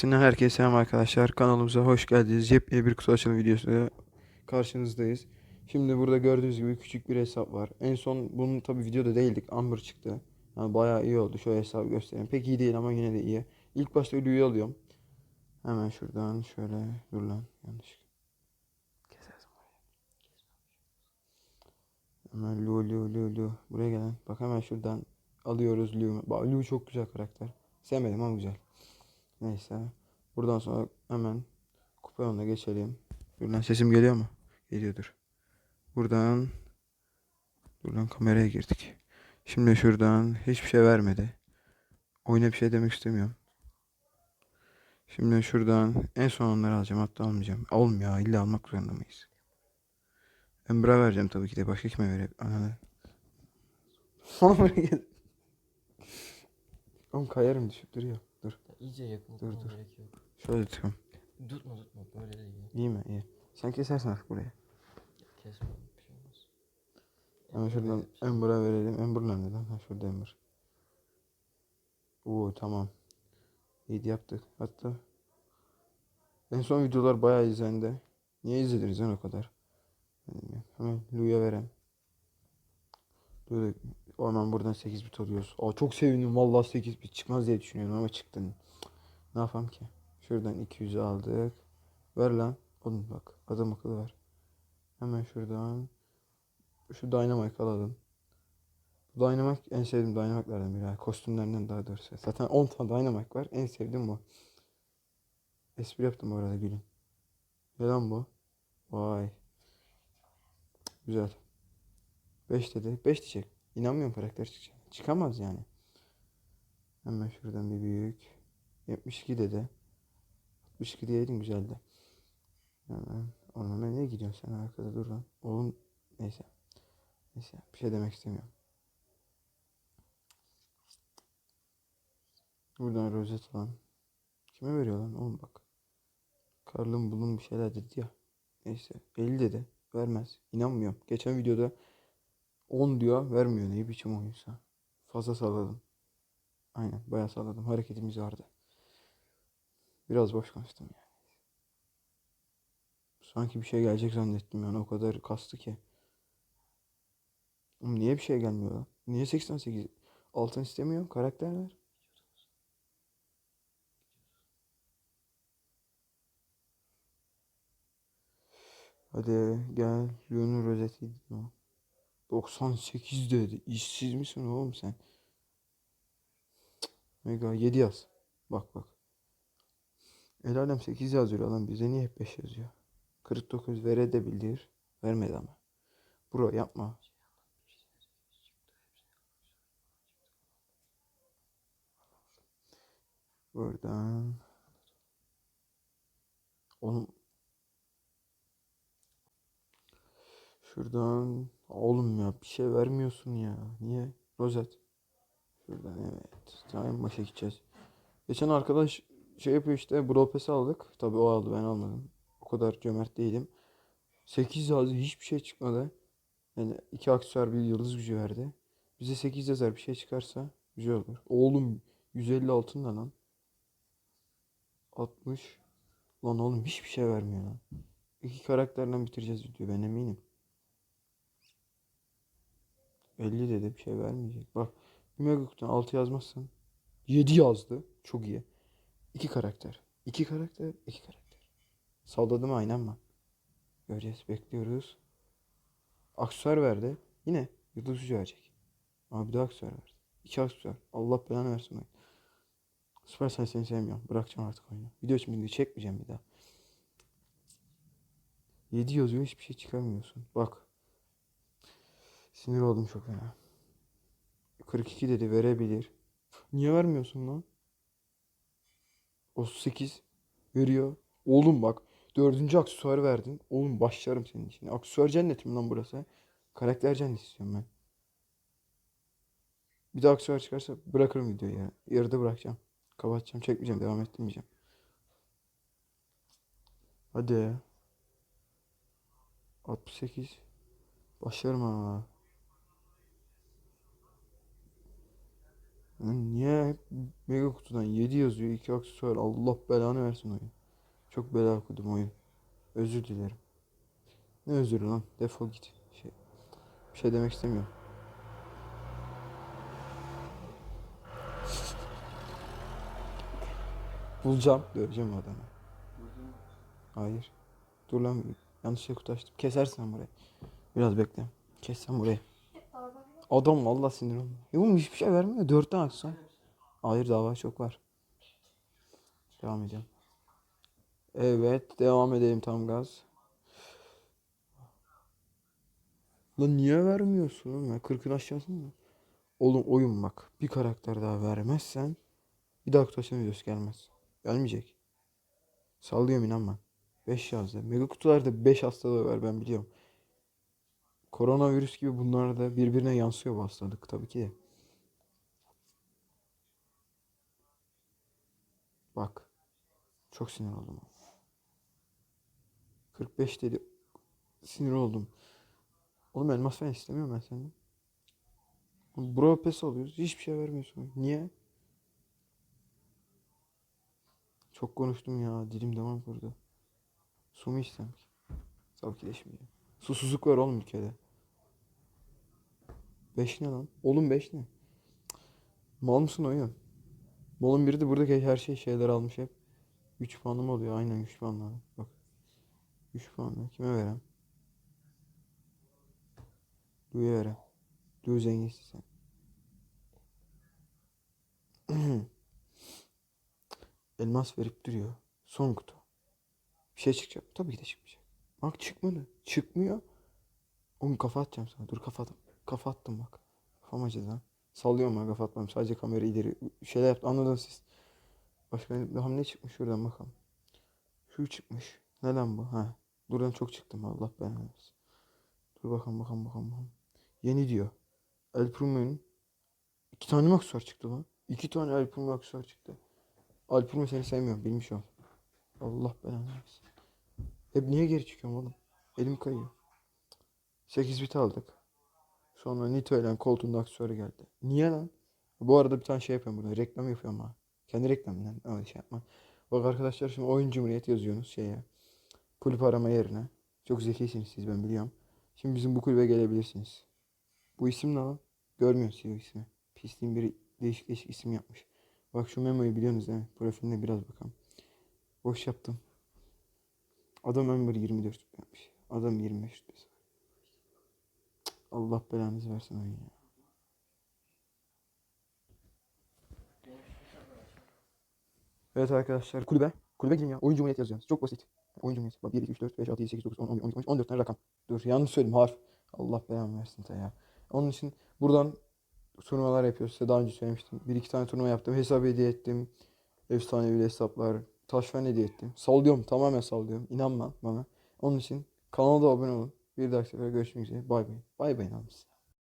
Cumhuriyeti'nden herkese selam arkadaşlar. Kanalımıza hoş geldiniz. Yepyeni bir kutu açılım videosuyla karşınızdayız. Şimdi burada gördüğünüz gibi küçük bir hesap var. En son bunun tabi videoda değildik. Amber çıktı. Yani bayağı iyi oldu. Şöyle hesabı göstereyim. Pek iyi değil ama yine de iyi. İlk başta Lou'yu alıyorum. Hemen şuradan şöyle dur lan yanlış. Hemen Lu Lu Lu Lu. Buraya gelen. Bak hemen şuradan alıyoruz Lu'yu. Lu çok güzel karakter. Sevmedim ama güzel. Neyse. Buradan sonra hemen kupa yoluna geçelim. Dur lan sesim geliyor mu? Geliyordur. Buradan Dur lan kameraya girdik. Şimdi şuradan hiçbir şey vermedi. Oyuna bir şey demek istemiyorum. Şimdi şuradan en son onları alacağım. Hatta almayacağım. Olmuyor. illa almak zorunda mıyız? Embrah vereceğim tabii ki de. Başka kime vereyim? Ananı. Sonra. Oğlum kayarım düşüp duruyor. Dur. İyice yakın Dur, dur. Şöyle tutuyorum. Tutma tutma böyle de iyi. İyi mi? İyi. Sen kesersin artık buraya. Kesme bir şey olmaz. Hemen Emre şuradan Ember'a verelim. Ember nerede lan? Ha şurada Ember. Oo tamam. İyi yaptık. Hatta en son videolar bayağı izlendi. Niye izlediniz lan o kadar? Hemen Lou'ya verem. Böyle hemen buradan 8 bit alıyoruz. Aa çok sevindim vallahi 8 bit çıkmaz diye düşünüyordum ama çıktı. Ne yapalım ki? Şuradan 200 aldık. Ver lan. Oğlum bak adam akıllı ver. Hemen şuradan şu Dynamite alalım. Bu Dynamite en sevdiğim Dynamite'lardan biri. Kostümlerinden daha doğrusu. Zaten 10 tane Dynamite var. En sevdiğim bu. Espri yaptım bu arada gülün. Ne lan bu? Vay. Güzel. 5 dedi. 5 diyecek. İnanmıyorum karakter çıkacak. Çıkamaz yani. Hemen şuradan bir büyük. 72 dedi. 62 diyeydin güzeldi. Hemen. Hemen nereye gidiyorsun sen arkada dur lan. Oğlum neyse. Neyse bir şey demek istemiyorum. Buradan rozet lan. Kime veriyor lan oğlum bak. Karlım bulun bir şeyler dedi ya. Neyse 50 dedi. Vermez. İnanmıyorum. Geçen videoda 10 diyor vermiyor. Ne biçim oyunsa. Fazla salladım. Aynen bayağı salladım. Hareketimiz vardı. Biraz boş konuştum yani. Sanki bir şey gelecek zannettim yani o kadar kastı ki. Oğlum niye bir şey gelmiyor lan? Niye 88? Altın istemiyor karakter ver. Hadi gel. Leon'un rozetiydi o. 98 dedi. İşsiz misin oğlum sen? Mega 7 yaz. Bak bak. El alem 8 yazıyor lan bize niye hep 5 yazıyor? 49 verebilir. Vermedi ama. Bro yapma. Buradan. Oğlum. Şuradan. Oğlum ya bir şey vermiyorsun ya. Niye? Rozet. Şuradan evet. Tamam başa gideceğiz. Geçen arkadaş şey yapıyor işte Brawl aldık. Tabii o aldı ben almadım. O kadar cömert değilim. 8 yazdı hiçbir şey çıkmadı. Yani iki aksesuar bir yıldız gücü verdi. Bize 8 yazar bir şey çıkarsa güzel olur. Oğlum 150 altın da lan. 60. Lan oğlum hiçbir şey vermiyor lan. İki karakterle bitireceğiz videoyu ben eminim. 50 dedi bir şey vermeyecek. Bak bir mega kutudan 6 yazmazsan 7 yazdı. Çok iyi. İki karakter. İki karakter. iki karakter. Salladım aynen mı? Göreceğiz. Bekliyoruz. Aksesuar verdi. Yine yıldız gücü verecek. Ama bir daha aksesuar verdi. İki aksesuar. Allah belanı versin. oyun. Süpersel seni sevmiyorum. Bırakacağım artık oyunu. Video için çekmeyeceğim bir daha. 7 yazıyor hiçbir şey çıkarmıyorsun. Bak. Sinir oldum çok fena. 42 dedi verebilir. Niye vermiyorsun lan? 38 veriyor. Oğlum bak dördüncü aksesuarı verdin. Oğlum başlarım senin için. Aksesuar cennetim lan burası. Karakter cennet istiyorum ben. Bir daha aksesuar çıkarsa bırakırım videoyu ya. Yarıda bırakacağım. Kapatacağım. Çekmeyeceğim. Devam ettirmeyeceğim. Hadi. 68. Başlarım ha. Niye hep Mega kutudan 7 yazıyor. 2 aksesuar. Allah belanı versin oyun. Çok bela okudum oyun. Özür dilerim. Ne özürü lan? Defol git. Şey, bir şey demek istemiyorum. Bulacağım. Döveceğim adamı. Hayır. Dur lan. Yanlışlıkla kutu açtım. Kesersin lan burayı. Biraz bekle. Kes sen burayı. Adam vallahi sinir oldu. Ya oğlum hiçbir şey vermiyor. Dörtten aksan. Hayır dava çok var. Devam edelim. Evet devam edelim tam gaz. Lan niye vermiyorsun oğlum ya? 40'ın aşağısı mı? Oğlum oyun bak. Bir karakter daha vermezsen bir daha açma videosu gelmez. Gelmeyecek. Sallıyorum inanma. 5 yazdı. Mega kutularda 5 hastalığı var ben biliyorum. Koronavirüs gibi bunlar da birbirine yansıyor bu hastalık tabii ki. Bak. Çok sinir oldum. 45 dedi. Sinir oldum. Oğlum elmas falan istemiyorum ben senden. Bro pes alıyoruz. Hiçbir şey vermiyorsun. Niye? Çok konuştum ya. Dilim devam kurdu. Su mu ki? Tabii ki de şimdi. Susuzluk var oğlum ülkede. 5 ne lan? Oğlum 5 ne? Mal mısın oyun? Malın biri de buradaki her şey şeyler almış hep. 3 puanım oluyor. Aynen 3 puanla. Bak. 3 puanla. Kime verem? Du'ya verem. Du zenginsin sen. Elmas verip duruyor. Son kutu. Bir şey çıkacak. Tabii ki de çıkmayacak. Bak çıkmadı. Çıkmıyor. Oğlum kafa atacağım sana. Dur kafa at. Kafa attım bak. Kafam acıdı lan. Sallıyorum ben kafa atmam. Sadece kamera ileri şeyler yaptı. Anladınız siz. Başka daha ne çıkmış şuradan bakalım. Şu çıkmış. Ne lan bu? Ha. Buradan çok çıktım. Allah belanı versin. Dur bakalım bakalım bakalım. bakalım. Yeni diyor. El Primo'nun iki tane mi aksesuar çıktı lan? İki tane El Primo aksesuar çıktı. Primo seni sevmiyorum. Bilmiş ol. Allah belanı versin. Hep niye geri çıkıyorum oğlum? Elim kayıyor. 8 bit aldık. Sonra Nito ile koltuğunda aksesuarı geldi. Niye lan? Bu arada bir tane şey yapıyorum burada. Reklam yapıyorum ha. Kendi reklamından. Öyle şey yapma. Bak arkadaşlar şimdi oyun cumhuriyet yazıyorsunuz şeye. Kulüp arama yerine. Çok zekisiniz siz ben biliyorum. Şimdi bizim bu kulübe gelebilirsiniz. Bu isim ne lan? Görmüyorsunuz o ismi. Pisliğin biri değişik değişik isim yapmış. Bak şu memoyu biliyorsunuz değil mi? Profiline biraz bakalım. Boş yaptım. Adam ömür 24 yapmış. Adam 25 rütbesi. Cık, Allah belanızı versin oyun ya. Evet arkadaşlar kulübe. Kulübe girin ya. Oyun Cumhuriyet yazacağız. Çok basit. Oyun Cumhuriyet. Bak 1, 2, 3, 4, 5, 6, 7, 8, 9, 10, 11, 12, 13, 14 tane rakam. Dur yanlış söyledim harf. Allah belanı versin ta ya. Onun için buradan turnuvalar yapıyoruz. Size daha önce söylemiştim. Bir iki tane turnuva yaptım. Hesap hediye ettim. Efsanevi hesaplar. Taş fen hediye ettim. Sallıyorum. Tamamen sallıyorum. İnanma bana. Onun için kanala da abone olun. Bir dahaki sefere görüşmek üzere. Bay bay. Bay bay namıs.